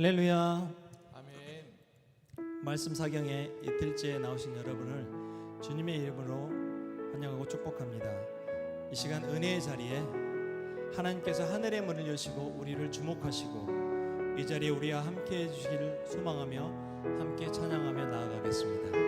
할렐루야. 아멘. 말씀 사경에 이틀째 나오신 여러분을 주님의 이름으로 환영하고 축복합니다. 이 시간 은혜의 자리에 하나님께서 하늘의 문을 여시고 우리를 주목하시고 이 자리에 우리와 함께 해주시기를 소망하며 함께 찬양하며 나아가겠습니다.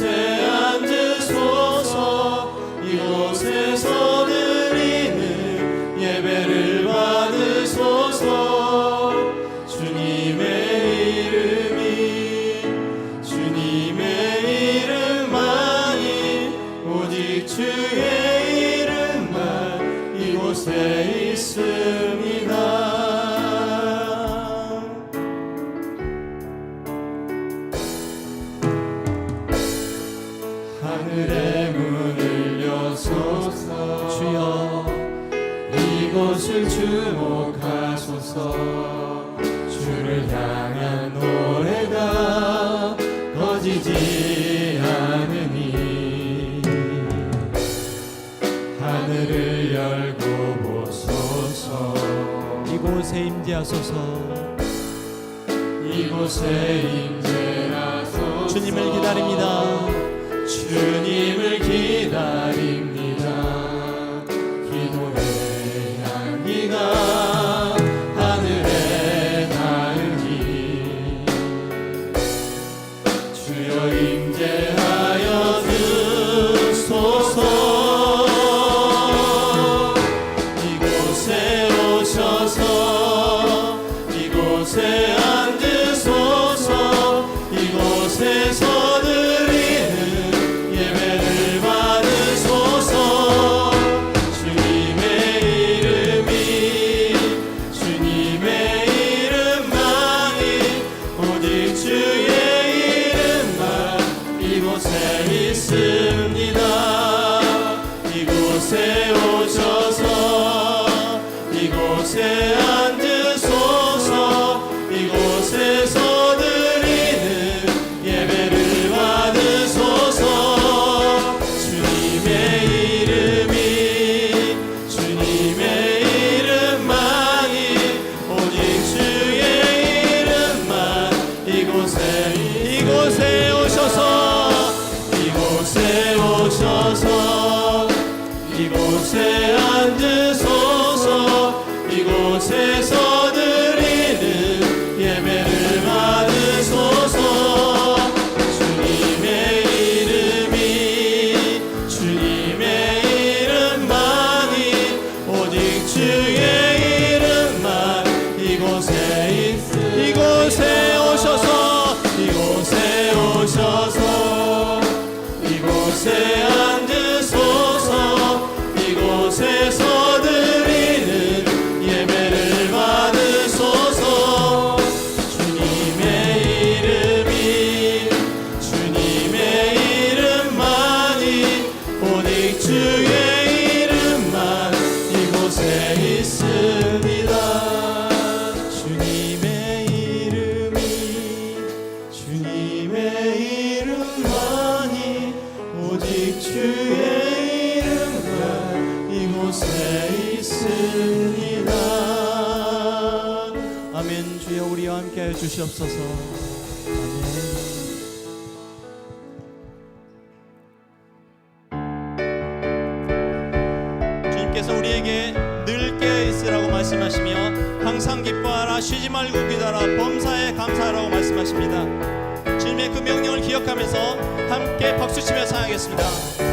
이 곳을 주목하소서. 주를 향한 노래가 거지지 않으니. 하늘을 열고 보소서. 이곳에 임재하소서. 이곳에 임재하소서. 주님을 기다립니다. 주님을 기다립니다 이곳 주의 이름만 이곳에 있습니다. 아멘. 주여 우리와 함께 하여 주시옵소서 앞에서 함께 박수치며 사랑하겠습니다.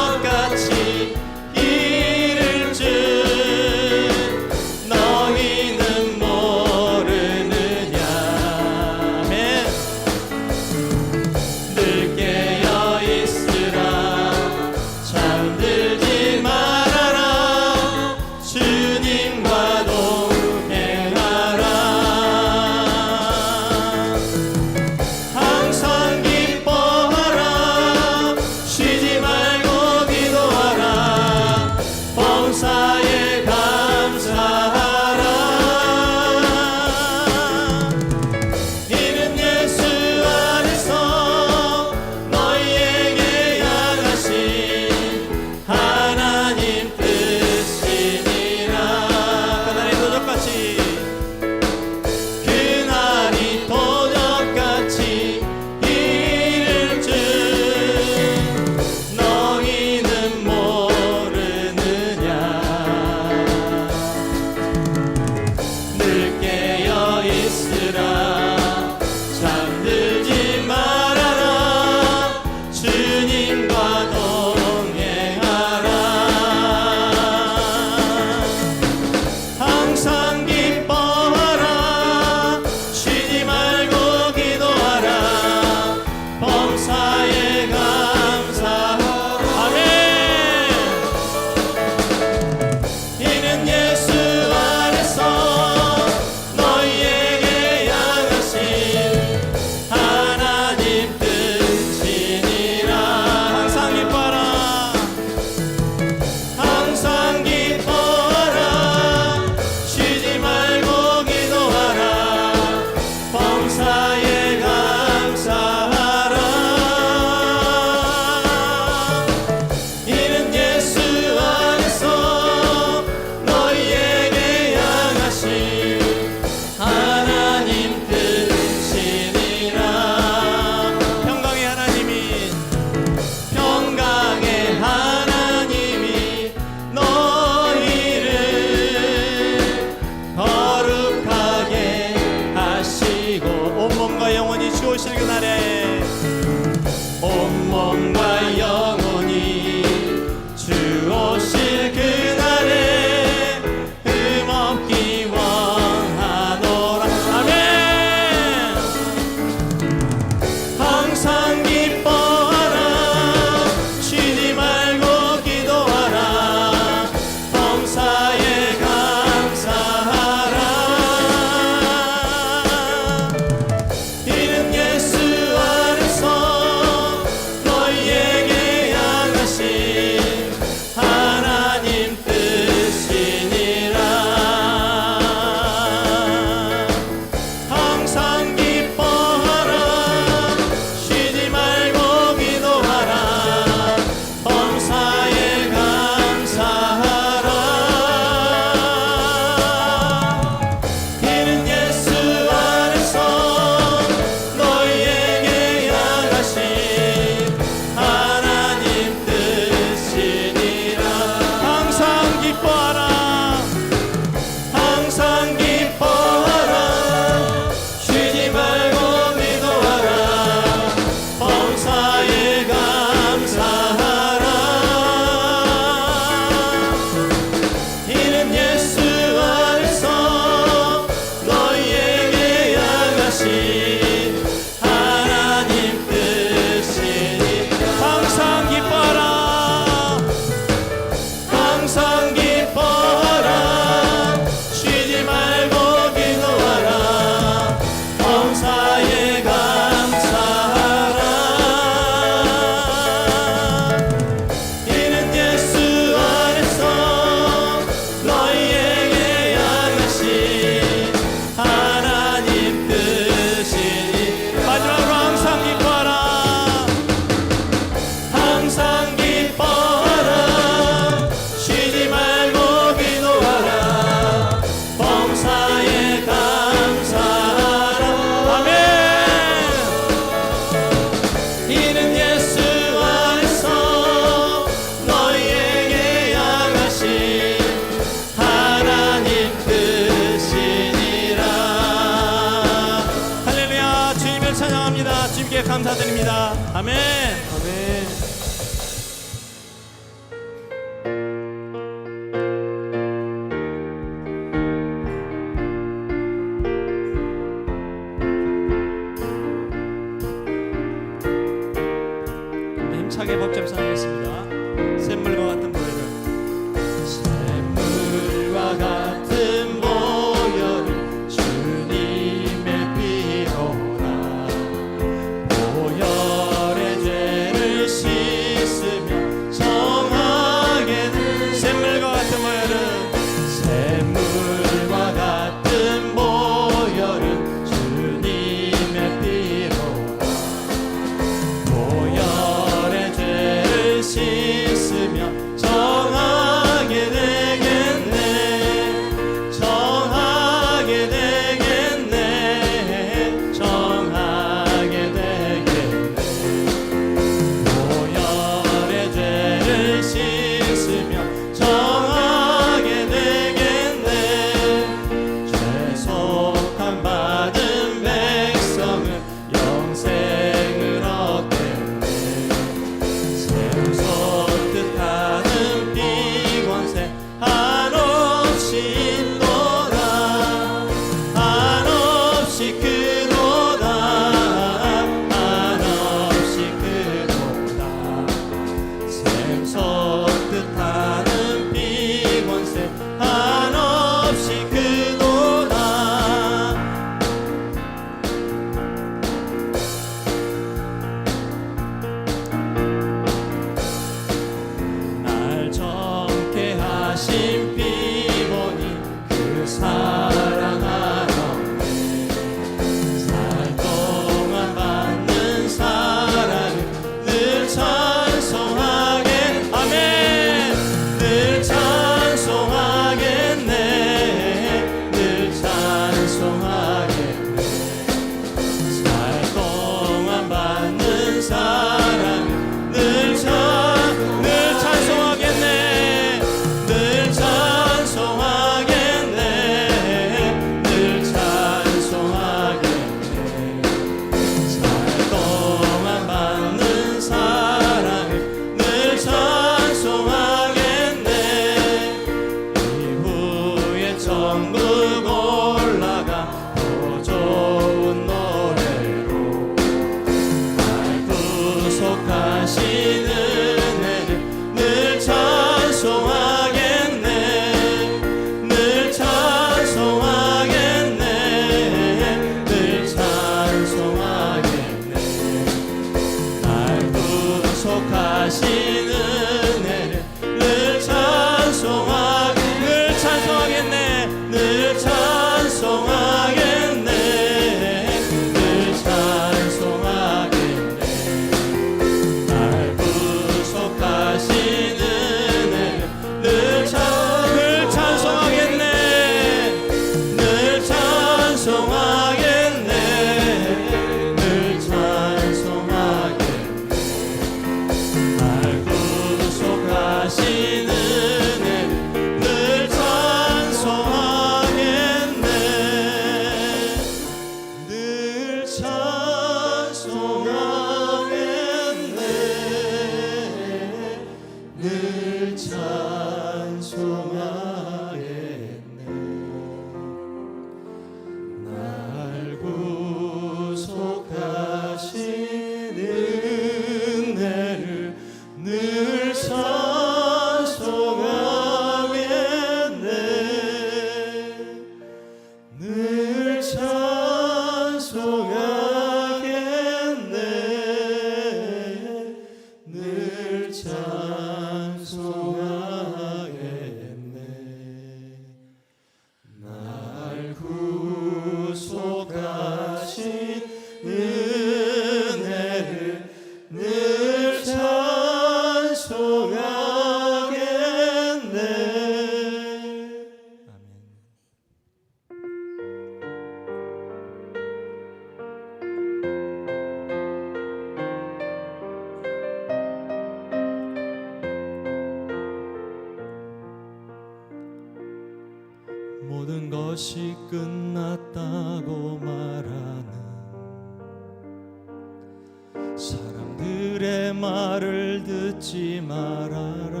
말을 듣지 말아라.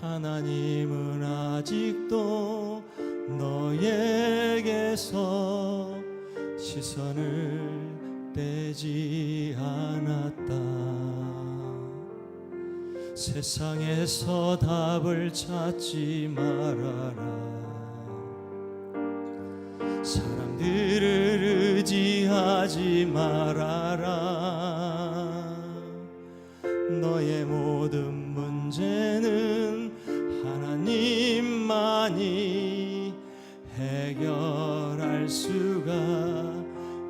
하나님은 아직도 너에게서 시선을 떼지 않았다. 세상에서 답을 찾지 말아라. 사람들을 포기하지 말아라. 너의 모든 문제는 하나님만이 해결할 수가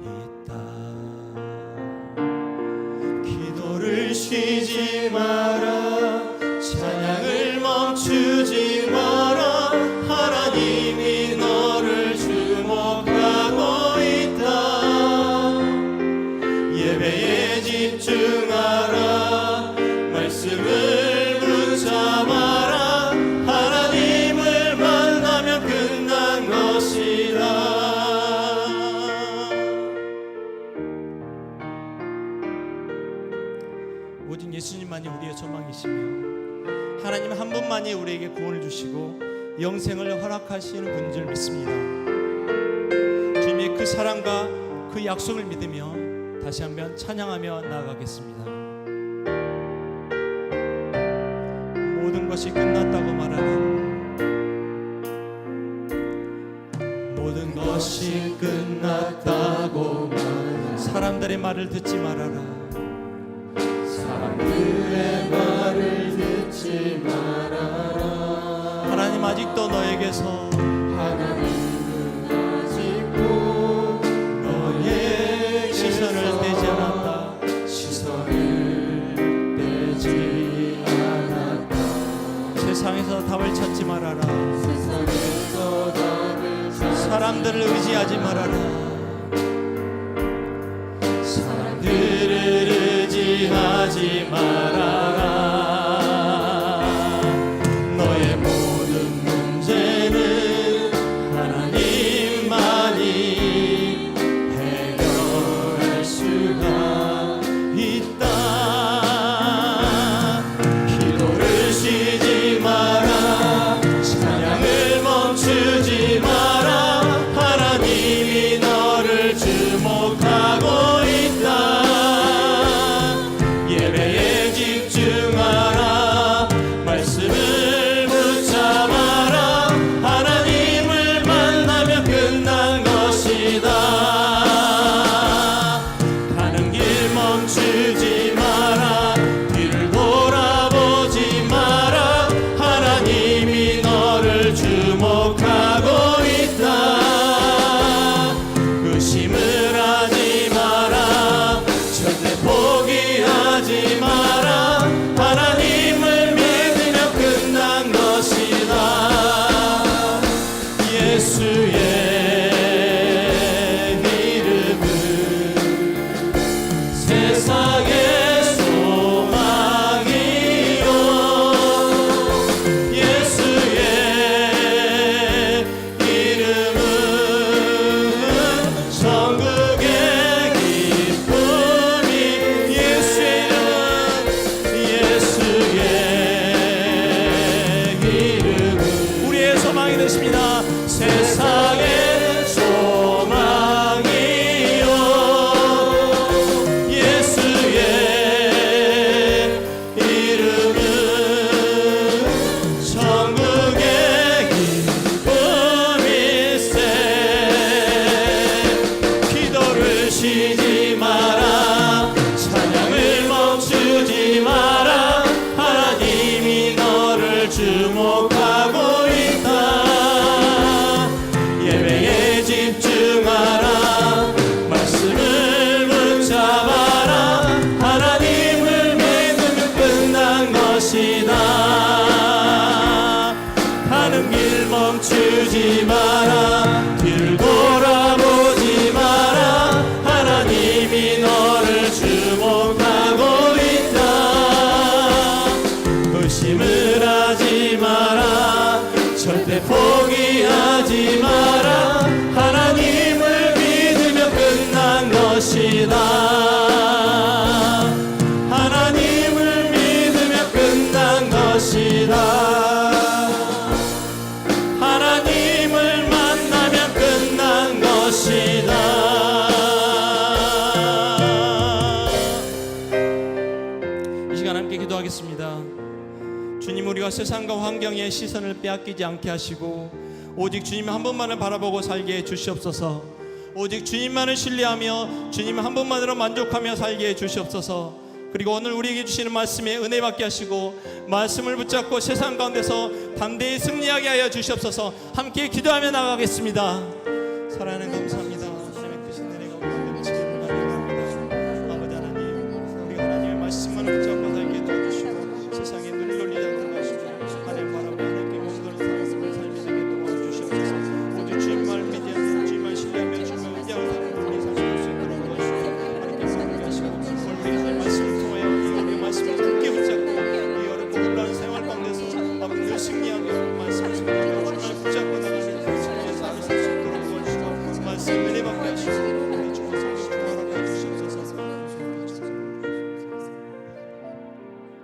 있다. 기도를 쉬지 마. 주시고 영생을 허락하신 분인 줄 믿습니다. 주님의 그 사랑과 그 약속을 믿으며 다시 한번 찬양하며 나아가겠습니다. 모든 것이 끝났다고 말하는 모든 것이 끝났다고 말하는 사람들의 말을 듣지 말아라. 너에게서 세상에서 답을 찾지 말아라. 사람들을 의지하지 말아라. 놓치지 마. 세상과 환경의 시선을 빼앗기지 않게 하시고 오직 주님 한 분만을 바라보고 살게 해 주시옵소서. 오직 주님만을 신뢰하며 주님 한 분만으로 만족하며 살게 해 주시옵소서. 그리고 오늘 우리에게 주시는 말씀에 은혜 받게 하시고 말씀을 붙잡고 세상 가운데서 담대히 승리하게 하여 주시옵소서. 함께 기도하며 나가겠습니다.